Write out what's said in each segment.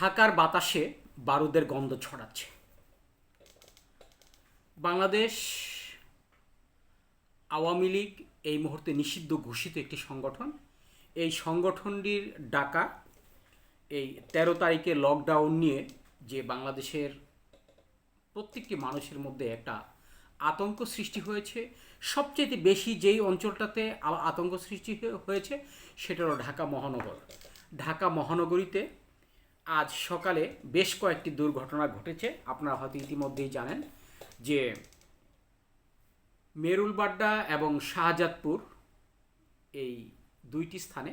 ঢাকার বাতাসে বারুদের গন্ধ ছড়াচ্ছে। বাংলাদেশ আওয়ামী লীগ এই মুহূর্তে নিষিদ্ধ ঘোষিত একটি সংগঠন। এই সংগঠনটির ডাকা এই তেরো তারিখে লকডাউন নিয়ে যে বাংলাদেশের প্রত্যেকটি মানুষের মধ্যে একটা আতঙ্ক সৃষ্টি হয়েছে, সবচেয়ে বেশি যেই অঞ্চলটাতে আতঙ্ক সৃষ্টি হয়ে- হয়েছে সেটা হলো ঢাকা মহানগর। ঢাকা মহানগরীতে আজ সকালে বেশ কয়েকটি দুর্ঘটনা ঘটেছে। আপনারা হয়তো ইতিমধ্যেই জানেন যে মেরুলবাড্ডা এবং শাহজাদপুর এই দুইটি স্থানে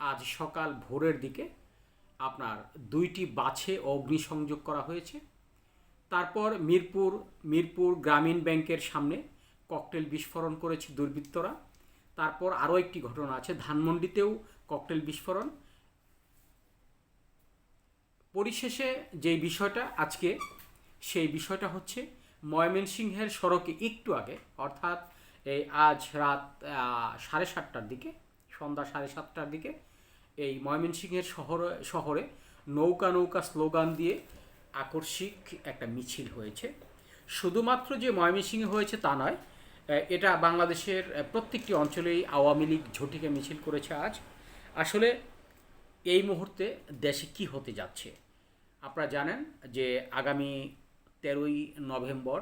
আজ সকাল ভোরের দিকে আপনার দুইটি বাছে অগ্নিসংযোগ করা হয়েছে। তারপর মিরপুর মিরপুর গ্রামীণ ব্যাংকের সামনে ককটেল বিস্ফোরণ করেছে দুর্বৃত্তরা। তারপর আরও একটি ঘটনা আছে, ধানমন্ডিতেও ককটেল বিস্ফোরণ। পরিশেষে যেই বিষয়টা আজকে, সেই বিষয়টা হচ্ছে ময়মনসিংহের সড়কে একটু আগে, অর্থাৎ এই আজ রাত সাড়ে সাতটার দিকে, সন্ধ্যা সাড়ে সাতটার দিকে, এই ময়মনসিংহের শহর, শহরে নৌকা নৌকা স্লোগান দিয়ে আকর্ষিক একটা মিছিল হয়েছে। শুধুমাত্র যে ময়মনসিংহে হয়েছে তা নয় এটা বাংলাদেশের প্রত্যেকটি অঞ্চলেই আওয়ামী লীগ ঝটিকে মিছিল করেছে আজ। আসলে এই মুহূর্তে দেশে কি হতে যাচ্ছে? আপনারা জানেন যে আগামী তেরোই নভেম্বর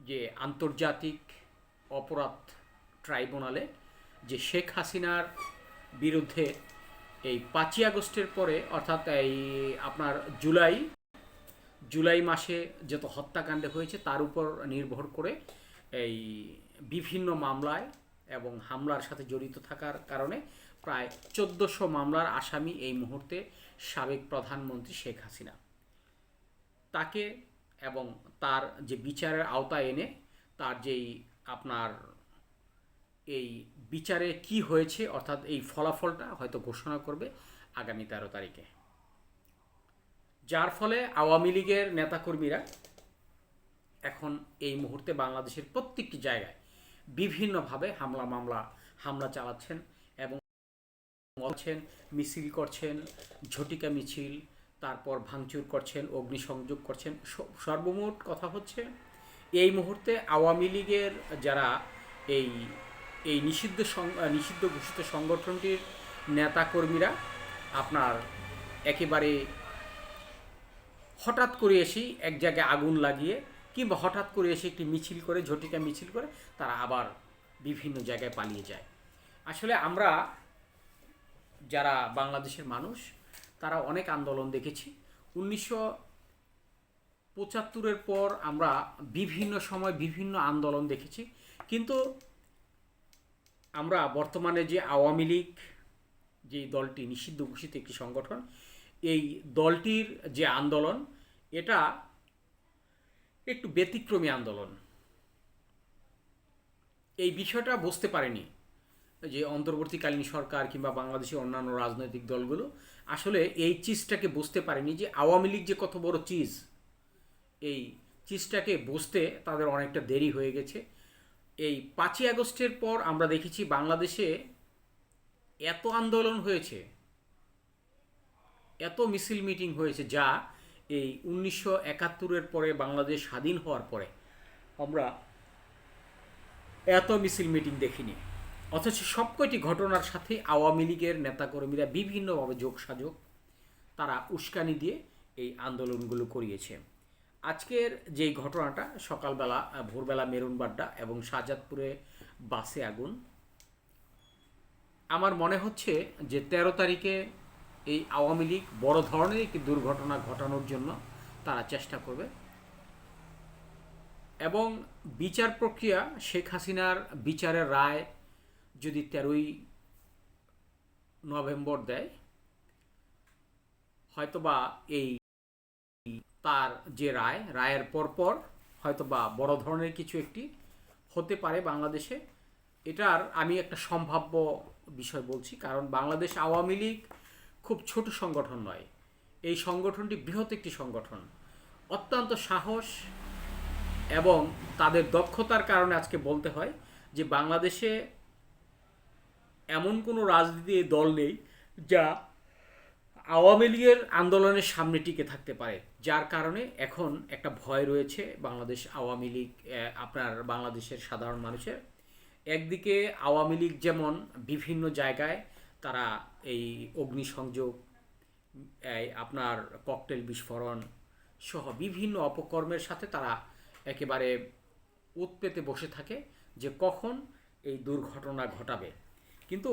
যে আন্তর্জাতিক অপরাধ ট্রাইব্যুনালে যে শেখ হাসিনার বিরুদ্ধে এই পাঁচই আগস্টের পরে, অর্থাৎ এই আপনার জুলাই জুলাই মাসে যত হত্যাকাণ্ড হয়েছে তার উপর নির্ভর করে এই বিভিন্ন মামলায় এবং হামলার সাথে জড়িত থাকার কারণে প্রায় চোদ্দোশো মামলার আসামি এই মুহূর্তে সাবেক প্রধানমন্ত্রী শেখ হাসিনা। তাকে এবং তার যে বিচারের আওতায় এনে তার যেই আপনার এই বিচারে কি হয়েছে অর্থাৎ এই ফলাফলটা হয়তো ঘোষণা করবে আগামী তেরো তারিখে। যার ফলে আওয়ামী লীগের নেতাকর্মীরা এখন এই মুহূর্তে বাংলাদেশের প্রত্যেকটি জায়গায় বিভিন্নভাবে হামলা মামলা, হামলা চালাচ্ছেন। করছেন, মিছিল করছেন, ঝটিকা মিছিল, তারপর ভাঙচুর করছেন, অগ্নিসংযোগ করছেন সর্বমোট কথা হচ্ছে এই মুহূর্তে আওয়ামী লীগের যারা এই এই নিষিদ্ধ নিষিদ্ধ ঘোষিত সংগঠনটির নেতাকর্মীরা, আপনার একেবারে হঠাৎ করে এসেই এক জায়গায় আগুন লাগিয়ে কিংবা হঠাৎ করে এসে একটি মিছিল করে, ঝটিকা মিছিল করে, তারা আবার বিভিন্ন জায়গায় পালিয়ে যায়। আসলে আমরা যারা বাংলাদেশের মানুষ, তারা অনেক আন্দোলন দেখেছি। উনিশশো পঁচাত্তরের পর আমরা বিভিন্ন সময় বিভিন্ন আন্দোলন দেখেছি। কিন্তু আমরা বর্তমানে যে আওয়ামী লীগ, যে দলটি নিষিদ্ধ ঘোষিত একটি সংগঠন, এই দলটির যে আন্দোলন, এটা একটু ব্যতিক্রমী আন্দোলন। এই বিষয়টা বুঝতে পারেনি। যে অন্তর্বর্তীকালীন সরকার কিংবা বাংলাদেশের অন্যান্য রাজনৈতিক দলগুলো আসলে এই চিজটাকে বুঝতে পারেনি যে আওয়ামী লীগ যে কত বড় চিজ, এই চিজটাকে বুঝতে তাদের অনেকটা দেরি হয়ে গেছে। এই পাঁচই আগস্টের পর আমরা দেখেছি বাংলাদেশে এত আন্দোলন হয়েছে, এত মিছিল মিটিং হয়েছে যা এই উনিশশো একাত্তরের পরে বাংলাদেশ স্বাধীন হওয়ার পরে আমরা এত মিছিল মিটিং দেখিনি। অথচ সবকটি ঘটনার সাথে আওয়ামী লীগের নেতাকর্মীরা বিভিন্নভাবে যোগসাযোগ, তারা উস্কানি দিয়ে এই আন্দোলনগুলো করিয়েছে। আজকের যেই ঘটনাটা, সকালবেলা ভোরবেলা মেরুনবাড্ডা এবং শাহজাদপুরে বাসে আগুন, আমার মনে হচ্ছে যে তেরো তারিখে এই আওয়ামী লীগ বড় ধরনের একটি দুর্ঘটনা ঘটানোর জন্য তারা চেষ্টা করবে। এবং বিচার প্রক্রিয়া, শেখ হাসিনার বিচারের রায় যদি তেরোই নভেম্বর দেয়, হয়তোবা এই তার যে রায়, রায়ের পরপর হয়তোবা বড় ধরনের কিছু একটি হতে পারে বাংলাদেশে। এটার আমি একটা সম্ভাব্য বিষয় বলছি, কারণ বাংলাদেশ আওয়ামী লীগ খুব ছোট সংগঠন নয়। এই সংগঠনটি বৃহৎ একটি সংগঠন। অত্যন্ত সাহস এবং তাদের দক্ষতার কারণে আজকে বলতে হয় যে বাংলাদেশে এমন কোনো রাজনীতি দল নেই যা আওয়ামী লীগের আন্দোলনের সামনে টিকে থাকতে পারে, যার কারণে এখন একটা ভয় রয়েছে বাংলাদেশ আওয়ামী লীগ আপনার বাংলাদেশের সাধারণ মানুষের। একদিকে আওয়ামী লীগ যেমন বিভিন্ন জায়গায় তারা এই অগ্নিসংযোগ আপনার ককটেল বিস্ফোরণ সহ বিভিন্ন অপকর্মের সাথে তারা একেবারে উৎপেতে বসে থাকে যে কখন এই দুর্ঘটনা ঘটাবে। কিন্তু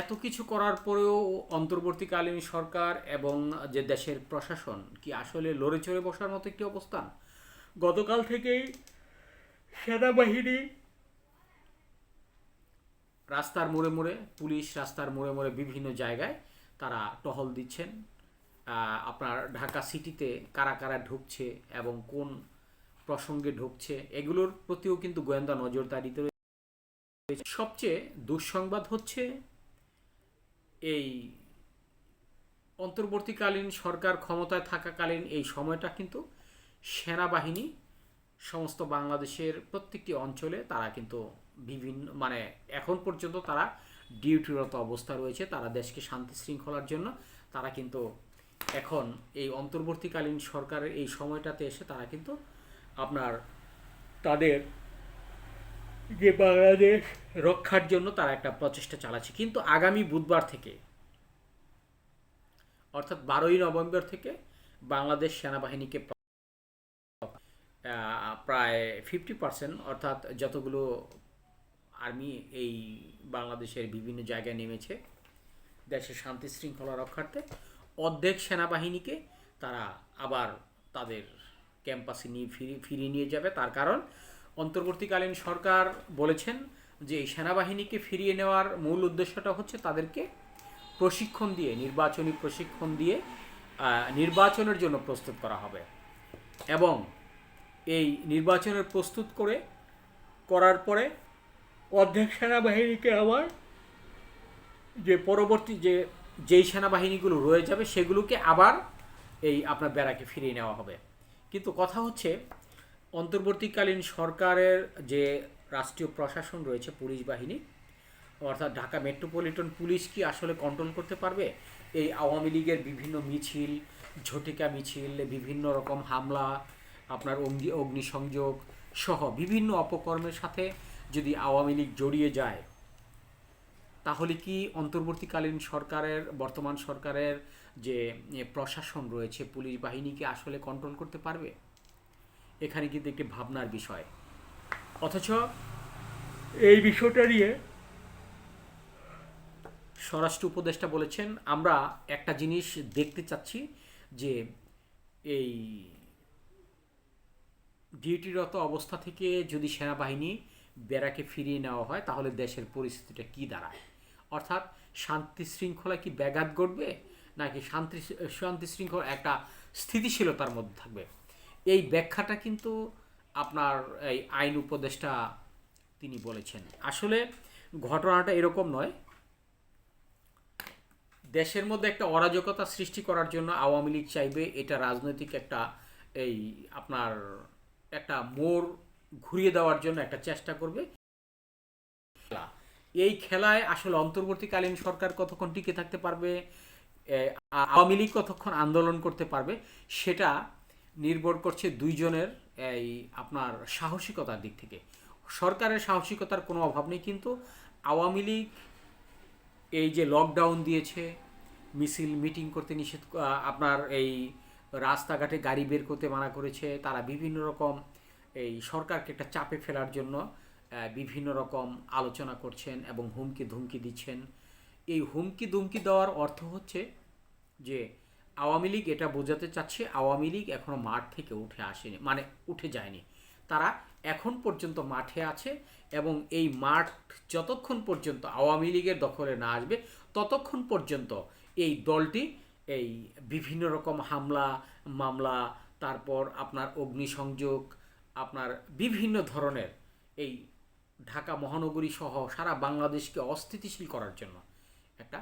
এত কিছু করার পরেও অন্তর্বর্তীকালীন সরকার এবং যে দেশের প্রশাসন কি আসলে লড়ে চড়ে বসার মতো একটি অবস্থান? গতকাল থেকেই সেনাবাহিনী রাস্তার মোড়ে মোড়ে, পুলিশ রাস্তার মোড়ে মোড়ে বিভিন্ন জায়গায় তারা টহল দিচ্ছেন। আপনার ঢাকা সিটিতে কারা কারা ঢুকছে এবং কোন প্রসঙ্গে ঢুকছে, এগুলোর প্রতিও কিন্তু গোয়েন্দা নজরদারিতে রয়েছে সবচেয়ে দুঃসংবাদ হচ্ছে এই অন্তর্বর্তীকালীন সরকার ক্ষমতায় থাকাকালীন এই সময়টা কিন্তু সেনাবাহিনী, সমস্ত বাংলাদেশের প্রত্যেকটি অঞ্চলে তারা কিন্তু বিভিন্ন মানে এখন পর্যন্ত তারা ডিউটিরত অবস্থা রয়েছে। তারা দেশকে শান্তি শৃঙ্খলার জন্য তারা কিন্তু এখন এই অন্তর্বর্তীকালীন সরকারের এই সময়টাতে এসে তারা কিন্তু আপনার তাদের যে বাংলাদেশ রক্ষার জন্য তারা একটা প্রচেষ্টা চালাচ্ছে। কিন্তু আগামী বুধবার থেকে, অর্থাৎ বারোই নভেম্বর থেকে বাংলাদেশ সেনাবাহিনীকে প্রায় ফিফটি পার্সেন্ট অর্থাৎ যতগুলো আর্মি এই বাংলাদেশের বিভিন্ন জায়গায় নেমেছে দেশের শান্তি শৃঙ্খলা রক্ষার্থে, অর্ধেক সেনাবাহিনীকে তারা আবার তাদের ক্যাম্পাসে নিয়ে ফিরিয়ে ফিরিয়ে নিয়ে যাবে। তার কারণ অন্তর্বর্তীকালীন সরকার বলেছেন যে এই সেনাবাহিনীকে ফিরিয়ে নেওয়ার মূল উদ্দেশ্যটা হচ্ছে তাদেরকে প্রশিক্ষণ দিয়ে, নির্বাচনী প্রশিক্ষণ দিয়ে নির্বাচনের জন্য প্রস্তুত করা হবে। এবং এই নির্বাচনের প্রস্তুত করে, করার পরে অর্ধেক সেনাবাহিনীকে আবার যে পরবর্তী যে, যেই সেনাবাহিনীগুলো রয়ে যাবে সেগুলোকে আবার এই আপনার বেড়াকে ফিরিয়ে নেওয়া হবে। কিন্তু কথা হচ্ছে অন্তর্বর্তীকালীন সরকারের যে রাষ্ট্রীয় প্রশাসন রয়েছে, পুলিশ বাহিনী, অর্থাৎ ঢাকা মেট্রোপলিটন পুলিশ কি আসলে কন্ট্রোল করতে পারবে? এই আওয়ামী লীগের বিভিন্ন মিছিল, ঝটিকা মিছিল, বিভিন্ন রকম হামলা, আপনার অগ্নি অগ্নিসংযোগ সহ বিভিন্ন অপকর্মের সাথে যদি আওয়ামী লীগ জড়িয়ে যায়, তাহলে কি অন্তর্বর্তীকালীন সরকারের, বর্তমান সরকারের যে প্রশাসন রয়েছে, পুলিশ বাহিনীকে আসলে কন্ট্রোল করতে পারবে? এখানে কিন্তু একটি ভাবনার বিষয়। অথচ এই বিষয়টা নিয়ে স্বরাষ্ট্র উপদেষ্টা বলেছেন আমরা একটা জিনিস দেখতে চাচ্ছি যে এই ডিউটিরত অবস্থা থেকে যদি সেনাবাহিনী বেড়াকে ফিরিয়ে নেওয়া হয় তাহলে দেশের পরিস্থিতিটা কি দাঁড়ায়? অর্থাৎ শান্তি শৃঙ্খলা কি ব্যাঘাত ঘটবে? নাকি শান্তি শান্তি শৃঙ্খলা একটা স্থিতিশীলতার মধ্যে থাকবে? এই ব্যাখ্যাটা কিন্তু আপনার এই আইন উপদেষ্টা তিনি বলেছেন আসলে ঘটনাটা এরকম নয় দেশের মধ্যে একটা অরাজকতা সৃষ্টি করার জন্য আওয়ামী লীগ চাইবে, এটা রাজনৈতিক একটা এই আপনার একটা মোড় ঘুরিয়ে দেওয়ার জন্য একটা চেষ্টা করবে। এই খেলায় আসলে অন্তর্বর্তীকালীন সরকার কতক্ষণ টিকে থাকতে পারবে আওয়ামী লীগ কতক্ষণ আন্দোলন করতে পারবে, সেটা নির্ভর করছে দুইজনের এই আপনার সাহসিকতার দিক থেকে। সরকারের সাহসিকতার কোনো অভাব নেই, কিন্তু আওয়ামী লীগ এই যে লকডাউন দিয়েছে, মিছিল মিটিং করতে নিষেধ আপনার এই রাস্তাঘাটে গাড়ি বের করতে মানা করেছে, তারা বিভিন্ন রকম এই সরকারকে একটা চাপে ফেলার জন্য বিভিন্ন রকম আলোচনা করছেন এবং হুমকি ধুমকি দিচ্ছেন। এই হুমকি ধুমকি দেওয়ার অর্থ হচ্ছে যে আওয়ামী লীগ এটা বোঝাতে চাচ্ছে, আওয়ামী লীগ এখনও মাঠ থেকে উঠে আসেনি মানে উঠে যায়নি। তারা এখন পর্যন্ত মাঠে আছে এবং এই মাঠ যতক্ষণ পর্যন্ত আওয়ামী লীগের দখলে না আসবে, ততক্ষণ পর্যন্ত এই দলটি এই বিভিন্ন রকম হামলা, মামলা, তারপর আপনার অগ্নিসংযোগ, আপনার বিভিন্ন ধরনের এই ঢাকা মহানগরী সহ সারা বাংলাদেশকে অস্থিতিশীল করার জন্য একটা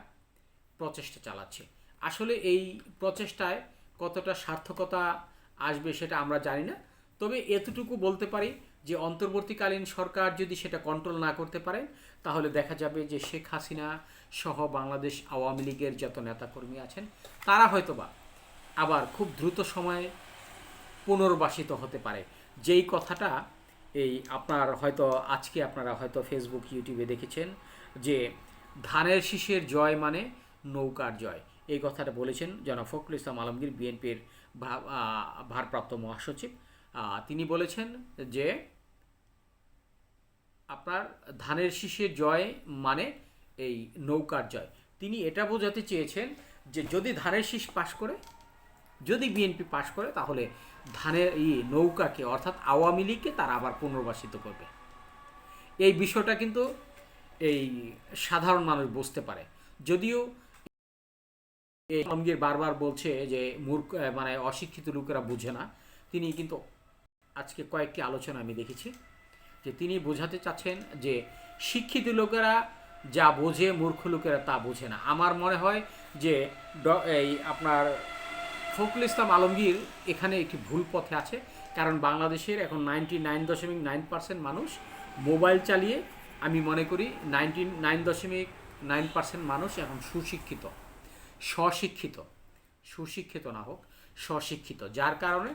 প্রচেষ্টা চালাচ্ছে। আসলে এই প্রচেষ্টায় কতটা সার্থকতা আসবে সেটা আমরা জানি না। তবে এতটুকু বলতে পারি যে অন্তর্বর্তীকালীন সরকার যদি সেটা কন্ট্রোল না করতে পারে, তাহলে দেখা যাবে যে শেখ হাসিনা সহ বাংলাদেশ আওয়ামী লীগের যত নেতাকর্মী আছেন, তারা হয়তোবা আবার খুব দ্রুত সময়ে পুনর্বাসিত হতে পারে। যেই কথাটা এই আপনার হয়তো আজকে আপনারা হয়তো ফেসবুক ইউটিউবে দেখেছেন যে ধানের শীষের জয় মানে নৌকার জয়। এই কথাটা বলেছেন জনাব ফখরুল ইসলাম আলমগীর, বিএনপির ভারপ্রাপ্ত মহাসচিব। তিনি বলেছেন যে আপনার ধানের শীষের জয় মানে এই নৌকার জয়। তিনি এটা বোঝাতে চেয়েছেন যে যদি ধানের শীষ পাশ করে, যদি বিএনপি পাশ করে, তাহলে ধানের এই নৌকাকে, অর্থাৎ আওয়ামী লীগকে তারা আবার পুনর্বাসিত করবে। এই বিষয়টা কিন্তু এই সাধারণ মানুষ বুঝতে পারে। যদিও এই আলমগীর বারবার বলছে যে মূর্খ মানে অশিক্ষিত লোকেরা বুঝে না। তিনি কিন্তু আজকে কয়েকটি আলোচনা আমি দেখেছি, যে তিনি বোঝাতে চাচ্ছেন যে শিক্ষিত লোকেরা যা বোঝে, মূর্খ লোকেরা তা বোঝে না। আমার মনে হয় যে এই আপনার ফখরুল ইসলাম আলমগীর এখানে একটি ভুল পথে আছে, কারণ বাংলাদেশের এখন নাইনটি নাইন দশমিক নাইন পার্সেন্ট মানুষ মোবাইল চালিয়ে, আমি মনে করি নাইনটি নাইন দশমিক নাইন পার্সেন্ট মানুষ এখন সুশিক্ষিত। স্বশিক্ষিত, সুশিক্ষিত না হোক, স্বশিক্ষিত। যার কারণে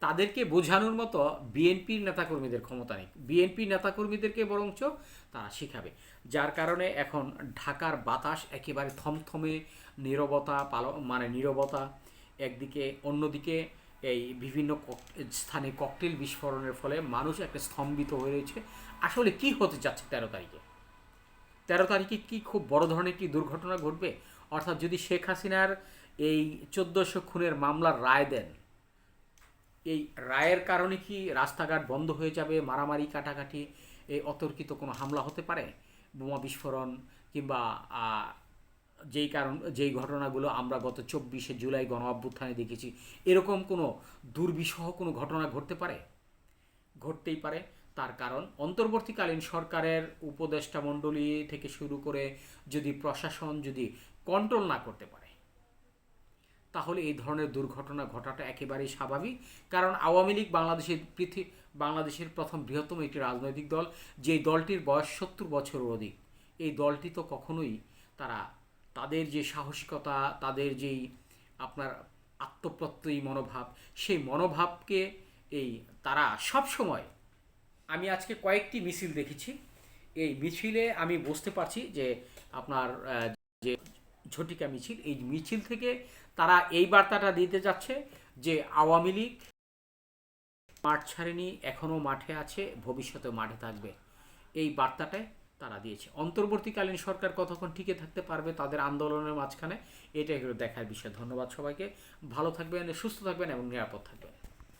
তাদেরকে বোঝানোর মতো বিএনপির নেতাকর্মীদের ক্ষমতা নেই। বিএনপির নেতাকর্মীদেরকে বরঞ্চ তারা শিখাবে। যার কারণে এখন ঢাকার বাতাস একেবারে থমথমে নীরবতা পাল মানে নীরবতা, একদিকে অন্যদিকে এই বিভিন্ন স্থানে ককটেল বিস্ফোরণের ফলে মানুষ একটা স্তম্ভিত হয়ে রয়েছে। আসলে কি হতে যাচ্ছে তেরো তারিখে? তেরো তারিখে কি খুব বড় ধরনের একটি দুর্ঘটনা ঘটবে? অর্থাৎ যদি শেখ হাসিনার এই চোদ্দোশো খুনের মামলার রায় দেন, এই রায়ের কারণে কি রাস্তাঘাট বন্ধ হয়ে যাবে, মারামারি, কাটাকাটি, এই অতর্কিত কোনো হামলা হতে পারে? বোমা বিস্ফোরণ কিংবা যেই কারণ, যেই ঘটনাগুলো আমরা গত চব্বিশে জুলাই গণ অভ্যুত্থানে দেখেছি, এরকম কোনো দুর্বিষহ কোনো ঘটনা ঘটতে পারে? ঘটতেই পারে। তার কারণ, অন্তর্বর্তীকালীন সরকারের উপদেষ্টা মণ্ডলী থেকে শুরু করে যদি প্রশাসন, যদি কন্ট্রোল না করতে পারে। তাহলে এই ধরনের দুর্ঘটনা ঘটাটা একেবারেই স্বাভাবিক। কারণ আওয়ামী লীগ বাংলাদেশের পৃথিবী বাংলাদেশের প্রথম বৃহত্তম একটি রাজনৈতিক দল, যেই দলটির বয়স সত্তর বছরের অধিক। এই দলটি তো কখনোই তারা তাদের যে সাহসিকতা, তাদের যেই আপনার আত্মপ্রত্যয়ী মনোভাব, সেই মনোভাবকে এই তারা সব সময় আমি আজকে কয়েকটি মিছিল দেখেছি। এই মিছিলে আমি বুঝতে পারছি যে আপনার যে ঝটিকা মিছিল, এই মিছিল থেকে তারা এই বার্তাটা দিতে যাচ্ছে যে আওয়ামী লীগ মাঠ ছাড়েনি, এখনও মাঠে আছে ভবিষ্যতে মাঠে থাকবে। এই বার্তাটাই তারা দিয়েছে। অন্তর্বর্তীকালীন সরকার কতক্ষণ টিকে থাকতে পারবে তাদের আন্দোলনের মাঝখানে, এটাই হলো দেখার বিষয়। ধন্যবাদ সবাইকে। ভালো থাকবেন, সুস্থ থাকবেন এবং নিরাপদ থাকবেন।